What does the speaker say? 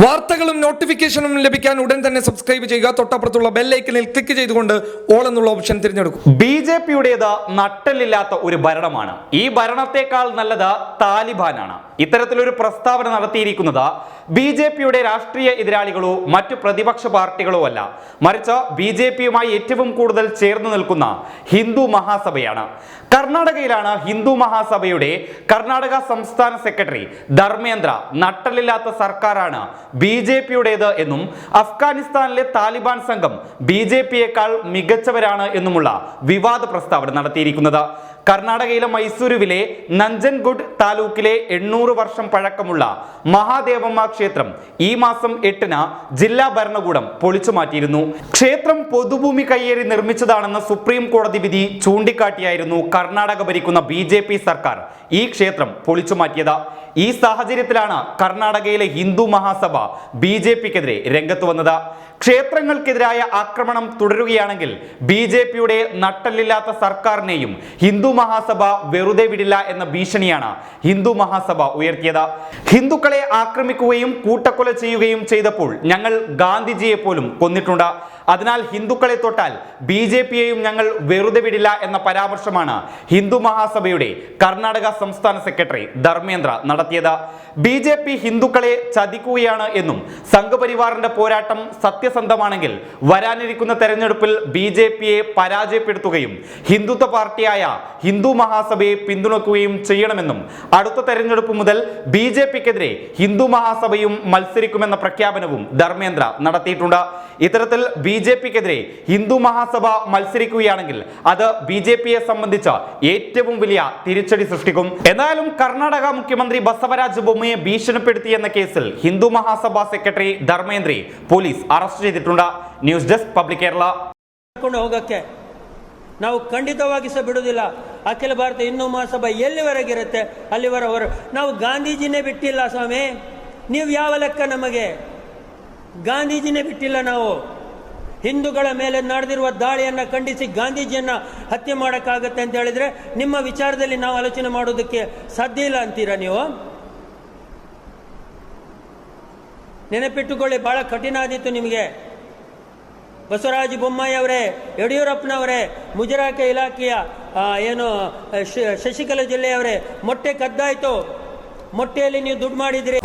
വാർത്തകളും നോട്ടിഫിക്കേഷനും ലഭിക്കാൻ ഉടൻ തന്നെ സബ്സ്ക്രൈബ് ചെയ്യുക. തൊട്ടപ്പുറത്തുള്ള ബെല്ലൈക്കനിൽ ക്ലിക്ക് ചെയ്തുകൊണ്ട് ഓൾ എന്നുള്ള ഓപ്ഷൻ തിരഞ്ഞെടുക്കും. ബി ജെ പിയുടേത് നട്ടലില്ലാത്ത ഒരു ഭരണമാണ്. ഈ ഭരണത്തെക്കാൾ നല്ലത് താലിബാനാണ്. ഇത്തരത്തിലൊരു പ്രസ്താവന നടത്തിയിരിക്കുന്നത് ബി ജെ പിയുടെ രാഷ്ട്രീയ എതിരാളികളോ മറ്റു പ്രതിപക്ഷ പാർട്ടികളോ അല്ല. മറിച്ച് ബി ജെ പിയുമായി ഏറ്റവും കൂടുതൽ ചേർന്ന് നിൽക്കുന്ന ഹിന്ദു മഹാസഭയാണ്. കർണാടകയിലാണ് ഹിന്ദു മഹാസഭയുടെ കർണാടക സംസ്ഥാന സെക്രട്ടറി ധർമ്മേന്ദ്ര നട്ടലില്ലാത്ത സർക്കാരാണ് ബി ജെ പിയുടേത് എന്നും അഫ്ഗാനിസ്ഥാനിലെ താലിബാൻ സംഘം ബി ജെ പിയേക്കാൾ മികച്ചവരാണ് എന്നുമുള്ള വിവാദ പ്രസ്താവന നടത്തിയിരിക്കുന്നത്. കർണാടകയിലെ മൈസൂരുവിലെ നഞ്ചൻഗുഡ് താലൂക്കിലെ എണ്ണൂറ് വർഷം പഴക്കമുള്ള മഹാദേവമ്മ ക്ഷേത്രം ഈ മാസം എട്ടിന് ജില്ലാ ഭരണകൂടം പൊളിച്ചു മാറ്റിയിരുന്നു. ക്ഷേത്രം പൊതുഭൂമി കയ്യേറി നിർമ്മിച്ചതാണെന്ന സുപ്രീം കോടതി വിധി ചൂണ്ടിക്കാട്ടിയായിരുന്നു കർണാടക ഭരിക്കുന്ന ബി സർക്കാർ ഈ ക്ഷേത്രം പൊളിച്ചു മാറ്റിയത്. ഈ സാഹചര്യത്തിലാണ് കർണാടകയിലെ ഹിന്ദു മഹാസഭ ബി ജെ പിക്കെതിരെ രംഗത്ത് വന്നത്. ക്ഷേത്രങ്ങൾക്കെതിരായ ആക്രമണം തുടരുകയാണെങ്കിൽ ബി ജെ പിയുടെ നട്ടല്ലില്ലാത്ത സർക്കാരിനെയും ഹിന്ദു മഹാസഭ വെറുതെ വിടില്ല എന്ന ഭീഷണിയാണ് ഹിന്ദു മഹാസഭ ഉയർത്തിയത്. ഹിന്ദുക്കളെ ആക്രമിക്കുകയും കൂട്ടക്കൊല ചെയ്യുകയും ചെയ്തപ്പോൾ ഞങ്ങൾ ഗാന്ധിജിയെ പോലും കൊന്നിട്ടുണ്ട്. അതിനാൽ ഹിന്ദുക്കളെ തൊട്ടാൽ ബി ജെ പിയെയും ഞങ്ങൾ വെറുതെ വിടില്ല എന്ന പരാമർശമാണ് ഹിന്ദു മഹാസഭയുടെ കർണാടക സംസ്ഥാന സെക്രട്ടറി ധർമ്മേന്ദ്ര നടത്തിയത്. ബി ജെ പി ഹിന്ദുക്കളെ ചതിക്കുകയാണ് എന്നും സംഘപരിവാറിന്റെ പോരാട്ടം സത്യസന്ധമാണെങ്കിൽ വരാനിരിക്കുന്ന തെരഞ്ഞെടുപ്പിൽ ബി ജെ പിയെ പരാജയപ്പെടുത്തുകയും ഹിന്ദുത്വ പാർട്ടിയായ ഹിന്ദു മഹാസഭയെ പിന്തുണക്കുകയും ചെയ്യണമെന്നും അടുത്ത തെരഞ്ഞെടുപ്പ് മുതൽ ബി ജെ പിക്കെതിരെ ഹിന്ദു മഹാസഭയും മത്സരിക്കുമെന്ന പ്രഖ്യാപനവും ധർമ്മേന്ദ്ര നടത്തിയിട്ടുണ്ട്. ഇത്തരത്തിൽ ബി ജെ പിക്കെതിരെ ഹിന്ദു മഹാസഭ മത്സരിക്കുകയാണെങ്കിൽ അത് ബി ജെ പിയെ സംബന്ധിച്ച് ഏറ്റവും വലിയ തിരിച്ചടി സൃഷ്ടിക്കും എന്നാലും കർണാടക മുഖ്യമന്ത്രി ബസവരാജ് ബൊമ്മയെ ഭീഷണിപ്പെടുത്തി എന്ന കേസിൽ Hindu Mahasabha secretary Dharmendra police arrest ചെയ്തിട്ടുണ്ട് ന്യൂസ് ഡെസ്ക് പബ്ലിക് കേരള ಕರ್ಕೊಂಡು ಹೋಗಕ್ಕೆ ನಾವು ಖಂಡಿತವಾಗಿ ಸಹ ಬಿಡುವುದಿಲ್ಲ ಅಖಿಲ ಭಾರತ ಹಿಂದೂ ಮಹಾಸಭಾ ಎಲ್ಲಿವರೆಗಿರುತ್ತೆ ಅಲ್ಲಿವರೆವರು ನಾವು ಗಾಂಧೀಜಿನೇ ಬಿಟ್ಟಿಲ್ಲ ಸ್ವಾಮಿ ನೀವು ಯಾವ ಲೆಕ್ಕ ನಮಗೆ ಗಾಂಧೀಜಿನೇ ಬಿಟ್ಟಿಲ್ಲ ನಾವು ಹಿಂದೂಗಳ ಮೇಲೆ ನಡೆದಿರುವ ದಾಳಿಯನ್ನು ಖಂಡಿಸಿ ಗಾಂಧೀಜಿಯನ್ನ ಹತ್ಯೆ ಮಾಡೋಕ್ಕಾಗತ್ತೆ ಅಂತ ಹೇಳಿದ್ರೆ ನಿಮ್ಮ ವಿಚಾರದಲ್ಲಿ ನಾವು ಆಲೋಚನೆ ಮಾಡೋದಕ್ಕೆ ಸಾಧ್ಯ ಇಲ್ಲ ಅಂತೀರಾ ನೀವು? ನೆನಪಿಟ್ಟುಕೊಳ್ಳಿ, ಬಹಳ ಕಠಿಣ ಆದಿತ್ತು ನಿಮಗೆ. ಬಸವರಾಜ ಬೊಮ್ಮಾಯಿ ಅವರೇ, ಯಡಿಯೂರಪ್ಪನವರೇ, ಮುಜರಾಕೆ ಇಲಾಖೆಯ ಏನು ಶಶಿಕಲಾ ಜಿಲ್ಲೆಯವರೇ ಮೊಟ್ಟೆ ಕದ್ದಾಯ್ತು. ಮೊಟ್ಟೆಯಲ್ಲಿ ನೀವು ದುಡ್ಡು ಮಾಡಿದ್ರಿ.